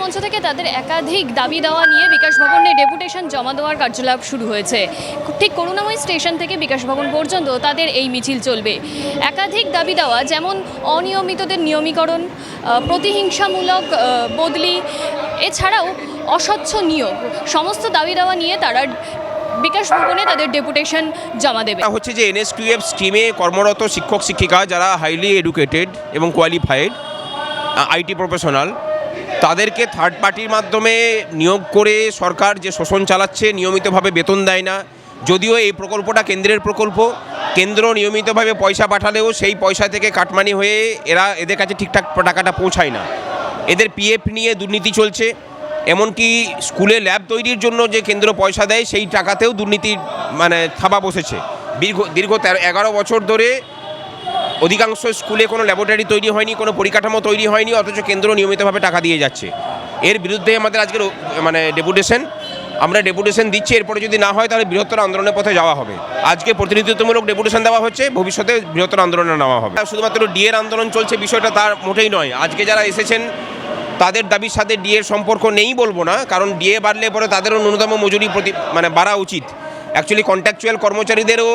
মঞ্চ থেকে তাদের একাধিক দাবি দেওয়া নিয়ে বিকাশ ভবনে ডেপুটেশন জমা দেওয়ার কার্যকলাপ শুরু হয়েছে। ঠিক করুণাময় স্টেশন থেকে বিকাশ ভবন পর্যন্ত তাদের এই মিছিল চলবে। একাধিক দাবি দেওয়া যেমন অনিয়মিতদের নিয়মীকরণ প্রতিহিংসামূলক বদলি, এছাড়াও অস্বচ্ছ নিয়োগ। সমস্ত দাবি দেওয়া নিয়ে তারা বিকাশ ভবনে তাদের ডেপুটেশন জমা দেবে। হচ্ছে যে এনএসকিউএফ স্ট্রিমে কর্মরত শিক্ষক শিক্ষিকা যারা হাইলি এডুকেটেড এবং কোয়ালিফাইড আইটি প্রফেশনাল, তাদেরকে থার্ড পার্টির মাধ্যমে নিয়োগ করে সরকার যে শোষণ চালাচ্ছে নিয়মিতভাবে বেতন দেয় না। যদিও এই প্রকল্পটা কেন্দ্রের প্রকল্প, কেন্দ্র নিয়মিতভাবে পয়সা পাঠালেও সেই পয়সা থেকে কাটমানি হয়ে এরা এদের কাছে ঠিকঠাক টাকাটা পৌঁছায় না। এদের পিএফ নিয়ে দুর্নীতি চলছে, এমনকি স্কুলে ল্যাব তৈরির জন্য যে কেন্দ্র পয়সা দেয় সেই টাকাতেও দুর্নীতির মানে থাবা বসেছে। দীর্ঘ দীর্ঘ তেরো, এগারো বছর ধরে অধিকাংশ স্কুলে কোনো ল্যাবরেটরি তৈরি হয়নি, কোনো পরিকাঠামো তৈরি হয়নি, অথচ কেন্দ্র নিয়মিতভাবে টাকা দিয়ে যাচ্ছে। এর বিরুদ্ধে আমাদের আজকের মানে ডেপুটেশন আমরা ডেপুটেশন দিচ্ছি, এরপরে যদি না হয় তাহলে বৃহত্তর আন্দোলনের পথে যাওয়া হবে। আজকে প্রতিনিধিত্বমূলক ডেপুটেশন দেওয়া হচ্ছে, ভবিষ্যতে বৃহত্তর আন্দোলনে নেওয়া হবে। শুধুমাত্র ডিএর আন্দোলন চলছে, বিষয়টা তার মোটেই নয়। আজকে যারা এসেছেন, তাদের দাবির সাথে ডিএর সম্পর্ক নেই বলব না, কারণ ডিএ বাড়লে পরে তাদেরও ন্যূনতম মজুরি প্রতি মানে বাড়া উচিত। অ্যাকচুয়ালি কন্ট্রাকচুয়াল কর্মচারীদেরও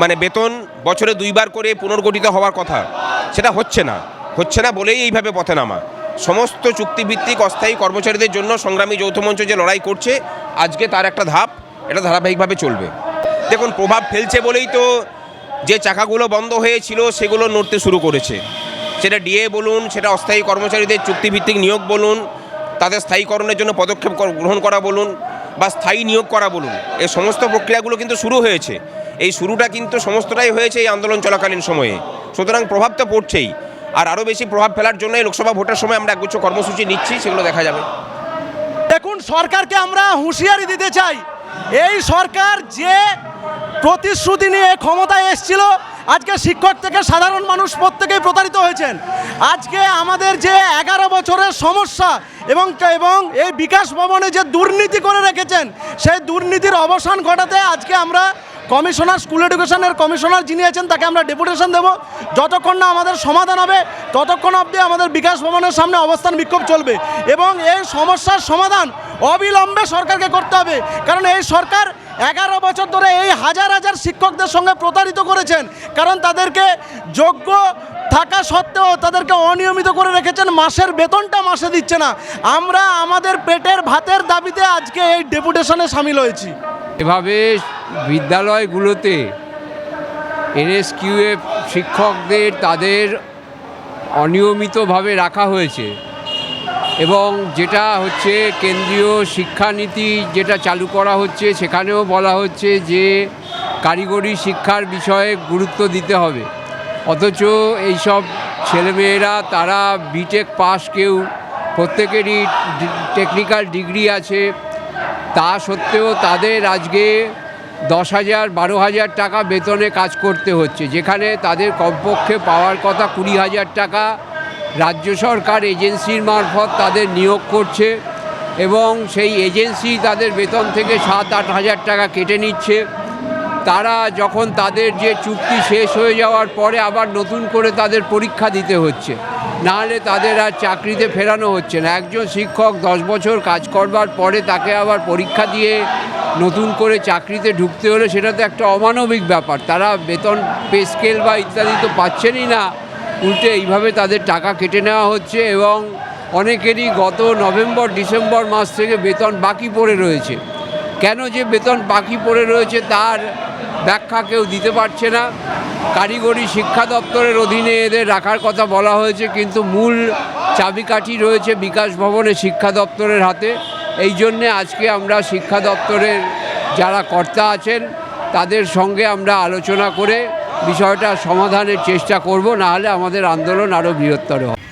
মানে বেতন বছরে দুইবার করে পুনর্গঠিত হওয়ার কথা, সেটা হচ্ছে না। হচ্ছে না বলেই এইভাবে পথে নামা। সমস্ত চুক্তিভিত্তিক অস্থায়ী কর্মচারীদের জন্য সংগ্রামী যৌথ মঞ্চ যে লড়াই করছে, আজকে তার একটা ধাপ, এটা ধারাবাহিকভাবে চলবে। দেখুন, প্রভাব ফেলছে বলেই তো যে চাকাগুলো বন্ধ হয়েছিল, সেগুলো নড়তে শুরু করেছে। সেটা ডিএ বলুন, সেটা অস্থায়ী কর্মচারীদের চুক্তিভিত্তিক নিয়োগ বলুন, তাদের স্থায়ীকরণের জন্য পদক্ষেপ গ্রহণ করা বলুন বা স্থায়ী নিয়োগ করা বলুন। এই সমস্ত প্রক্রিয়াগুলো কিন্তু শুরু হয়েছে। এই শুরুটা কিন্তু সমস্তটাই হয়েছে এই আন্দোলন চলাকালীন সময়ে। সুতরাং প্রভাব তো পড়ছেই। আর আরও বেশি প্রভাব ফেলার জন্যই লোকসভা ভোটের সময় আমরা একগুচ্ছ কর্মসূচি নিচ্ছি, সেগুলো দেখা যাবে। দেখুন, সরকারকে আমরা হুঁশিয়ারি দিতে চাই। এই সরকার যে প্রতিশ্রুতি নিয়ে ক্ষমতায় এসেছিল। আজকে শিক্ষক থেকে সাধারণ মানুষ প্রত্যেকেই প্রতারিত হয়েছেন। আজকে আমাদের যে এগারো বছরের সমস্যা এবং এবং এই বিকাশ ভবনে যে দুর্নীতি করে রেখেছেন, সেই দুর্নীতির অবসান ঘটাতে আজকে আমরা কমিশনার, স্কুল এডুকেশনের কমিশনার যিনি আছেন, তাকে আমরা ডেপুটেশন দেব। যতক্ষণ না আমাদের সমাধান হবে, ততক্ষণ অবধি আমাদের বিকাশ ভবনের সামনে অবস্থান বিক্ষোভ চলবে। এবং এই সমস্যার সমাধান অবিলম্বে সরকারকে করতে হবে। কারণ এই সরকার এগারো বছর ধরে এই হাজার হাজার শিক্ষকদের সঙ্গে প্রতারিত করেছেন। কারণ তাদেরকে যোগ্য থাকা সত্ত্বেও তাদেরকে অনিয়মিত করে রেখেছেন। মাসের বেতনটা মাসে দিচ্ছে না। আমরা আমাদের পেটের ভাতের দাবিতে আজকে এই ডেপুটেশনে সামিল হয়েছি। এভাবে বিদ্যালয়গুলোতে এনএসকিউএফ শিক্ষকদের তাদের অনিয়মিতভাবে রাখা হয়েছে। এবং যেটা হচ্ছে কেন্দ্রীয় শিক্ষানীতি যেটা চালু করা হচ্ছে, সেখানেও বলা হচ্ছে যে কারিগরি শিক্ষার বিষয়ে গুরুত্ব দিতে হবে। অথচ এইসব ছেলেমেয়েরা, তারা বিটেক পাস কেউ, প্রত্যেকেরই টেকনিক্যাল ডিগ্রি আছে। তা সত্ত্বেও তাদের আজকে দশ হাজার, বারো হাজার টাকা বেতনে কাজ করতে হচ্ছে। যেখানে তাদের কমপক্ষে পাওয়ার কথা কুড়ি হাজার টাকা রাজ্য সরকার এজেন্সির মারফত তাদের নিয়োগ করছে এবং সেই এজেন্সি তাদের বেতন থেকে সাত, আট হাজার টাকা কেটে নিচ্ছে। তারা যখন তাদের যে চুক্তি শেষ হয়ে যাওয়ার পরে আবার নতুন করে তাদের পরীক্ষা দিতে হচ্ছে। নাহলে তাদের আর চাকরিতে ফেরানো হচ্ছে না। একজন শিক্ষক দশ বছর কাজ করবার পরে তাকে আবার পরীক্ষা দিয়ে নতুন করে চাকরিতে ঢুকতে হলে সেটা তো একটা অমানবিক ব্যাপার। তারা বেতন পে স্কেল বা ইত্যাদি তো পাচ্ছেনই না। উল্টে এইভাবে তাদের টাকা কেটে নেওয়া হচ্ছে এবং অনেকেরই গত নভেম্বর, ডিসেম্বর মাস থেকে বেতন বাকি পড়ে রয়েছে। কেন যে বেতন বাকি পড়ে রয়েছে তার ব্যাখ্যা কেউ দিতে পারছে না। কারিগরি শিক্ষা দপ্তরের অধীনে এদের রাখার কথা বলা হয়েছে, কিন্তু মূল চাবিকাঠি রয়েছে বিকাশ ভবনে শিক্ষা দপ্তরের হাতে। এই জন্যে আজকে আমরা শিক্ষা দপ্তরের যারা কর্তা আছেন, তাদের সঙ্গে আমরা আলোচনা করে বিষয়টা সমাধানের চেষ্টা করব না হলে আমাদের আন্দোলন আরও বৃহত্তর হবে।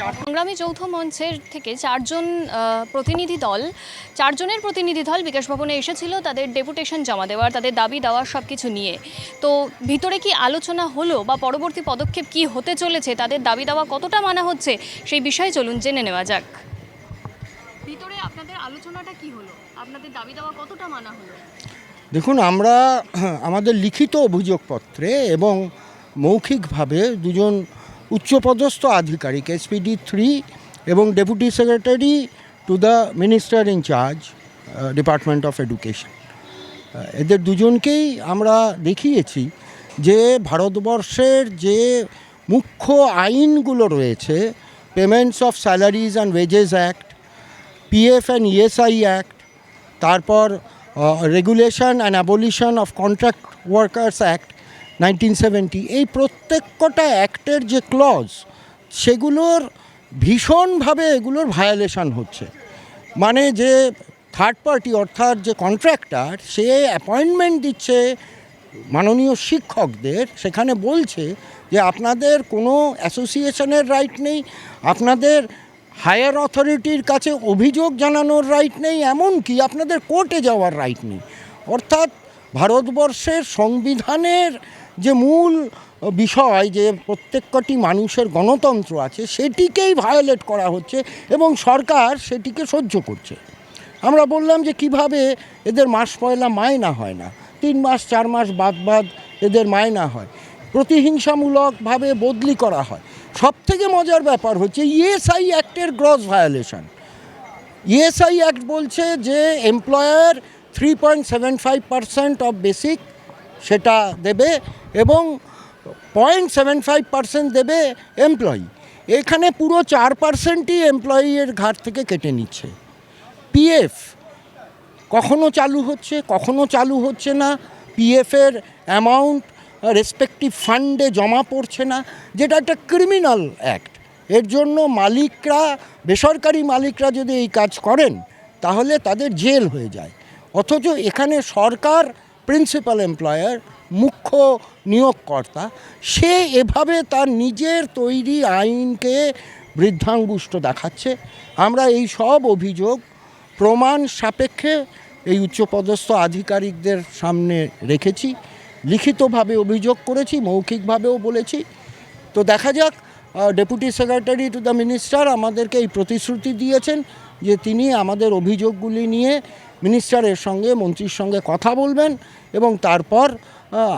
সংগ্রামী যৌথ মঞ্চের থেকে চারজন প্রতিনিধি দল, চারজনের প্রতিনিধি দল বিকাশ ভবনে এসেছিল তাদের ডেপুটেশন জমা দেওয়ার, তাদের দাবি দেওয়ার সব কিছু নিয়ে। তো ভিতরে কি আলোচনা হলো বা পরবর্তী পদক্ষেপ কি হতে চলেছে, তাদের দাবি দেওয়া কতটা মানা হচ্ছে, সেই বিষয়ে চলুন জেনে নেওয়া যাক। ভিতরে আপনাদের আলোচনাটা কি হলো? আপনাদের দাবি দেওয়া কতটা মানা হলো? দেখুন, আমরা, আমাদের লিখিত অভিযোগপত্রে এবং মৌখিকভাবে দুজন উচ্চপদস্থ আধিকারিক এসপিডি থ্রি এবং deputy secretary to the minister in charge department of education এদের দুজনকেই আমরা দেখিয়েছি যে ভারতবর্ষের যে মুখ্য আইনগুলো রয়েছে payments of salaries and wages act PF and ESI act তারপর regulation and abolition of contract workers act nineteen seventy, এই প্রত্যেকটা অ্যাক্টের যে ক্লজ, সেগুলোর ভীষণভাবে এগুলোর ভায়োলেশন হচ্ছে। মানে যে থার্ড পার্টি অর্থাৎ যে কন্ট্রাক্টর সে অ্যাপয়েন্টমেন্ট দিচ্ছে মাননীয় শিক্ষকদের, সেখানে বলছে যে আপনাদের কোনো অ্যাসোসিয়েশনের রাইট নেই, আপনাদের হায়ার অথরিটির কাছে অভিযোগ জানানোর রাইট নেই, এমনকি আপনাদের কোর্টে যাওয়ার রাইট নেই। অর্থাৎ ভারতবর্ষের সংবিধানের যে মূল বিষয় যে প্রত্যেকটি মানুষের গণতন্ত্র আছে, সেটিকেই ভায়োলেট করা হচ্ছে এবং সরকার সেটিকে সহ্য করছে। আমরা বললাম যে কীভাবে এদের মাস পয়লা মায়না হয় না, তিন মাস, চার মাস বাদ বাদ এদের মায়না হয়। প্রতিহিংসামূলকভাবে বদলি করা হয়। সব থেকে মজার ব্যাপার হচ্ছে ইএসআই অ্যাক্টের গ্রস ভায়োলেশন ইএসআই অ্যাক্ট বলছে যে employer three point seven five percent of basic সেটা দেবে এবং পয়েন্ট সেভেন ফাইভ পার্সেন্ট দেবে এমপ্লয়ি এখানে পুরো চার পার্সেন্টই এমপ্লয়ির ঘাট থেকে কেটে নিচ্ছে। পিএফ কখনো চালু হচ্ছে, কখনো চালু হচ্ছে না। পিএফের অ্যামাউন্ট রেসপেক্টিভ ফান্ডে জমা পড়ছে না, যেটা একটা ক্রিমিনাল অ্যাক্ট এর জন্য মালিকরা, বেসরকারি মালিকরা যদি এই কাজ করেন, তাহলে তাদের জেল হয়ে যায়। অথচ এখানে সরকার প্রিন্সিপাল এমপ্লয়ার মুখ্য নিয়োগকর্তা, সে এভাবে তার নিজের তৈরি আইনকে বৃদ্ধাঙ্গুষ্ট দেখাচ্ছে। আমরা এই সব অভিযোগ প্রমাণ সাপেক্ষে এই উচ্চপদস্থ আধিকারিকদের সামনে রেখেছি। লিখিতভাবে অভিযোগ করেছি, মৌখিকভাবেও বলেছি। তো দেখা যাক deputy secretary to the minister আমাদেরকে এই প্রতিশ্রুতি দিয়েছেন যে তিনি আমাদের অভিযোগগুলি নিয়ে মিনিস্টারের সঙ্গে, মন্ত্রীর সঙ্গে কথা বলবেন এবং তারপর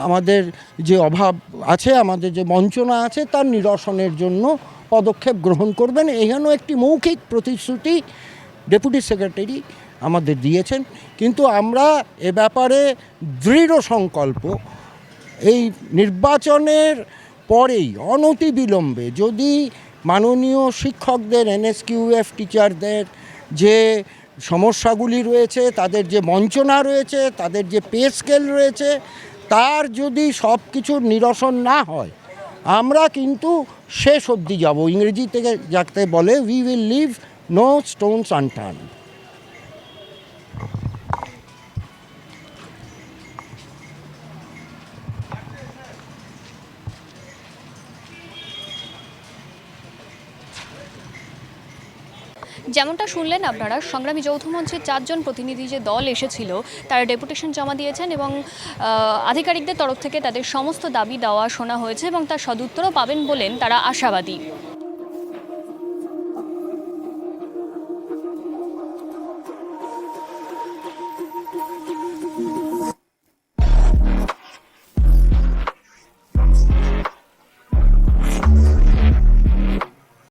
আমাদের যে অভাব আছে, আমাদের যে বঞ্চনা আছে, তার নিরসনের জন্য পদক্ষেপ গ্রহণ করবেন। এখানেও একটি মৌখিক প্রতিশ্রুতি ডেপুটি সেক্রেটারি আমাদের দিয়েছেন। কিন্তু আমরা এ ব্যাপারে দৃঢ় সংকল্প, এই নির্বাচনের পরেই অনতি বিলম্বে যদি মাননীয় শিক্ষকদের, এনএসকিউএফ টিচারদের যে সমস্যাগুলি রয়েছে, তাদের যে বঞ্চনা রয়েছে, তাদের যে পে স্কেল রয়েছে, তার যদি সব কিছুর নিরসন না হয়, আমরা কিন্তু শেষ অবধি যাব। ইংরেজি থেকে যাকে বলে we will leave no stones unturn যেমনটা শুনলেন আপনারা, সংগ্রামী যৌথ মঞ্চের চারজন প্রতিনিধি যে দল এসেছিল, তারা ডেপুটেশন জমা দিয়েছেন এবং আধিকারিকদের তরফ থেকে তাদের সমস্ত দাবি দেওয়া শোনা হয়েছে এবং তার সদুত্তরও পাবেন বলেন তারা আশাবাদী।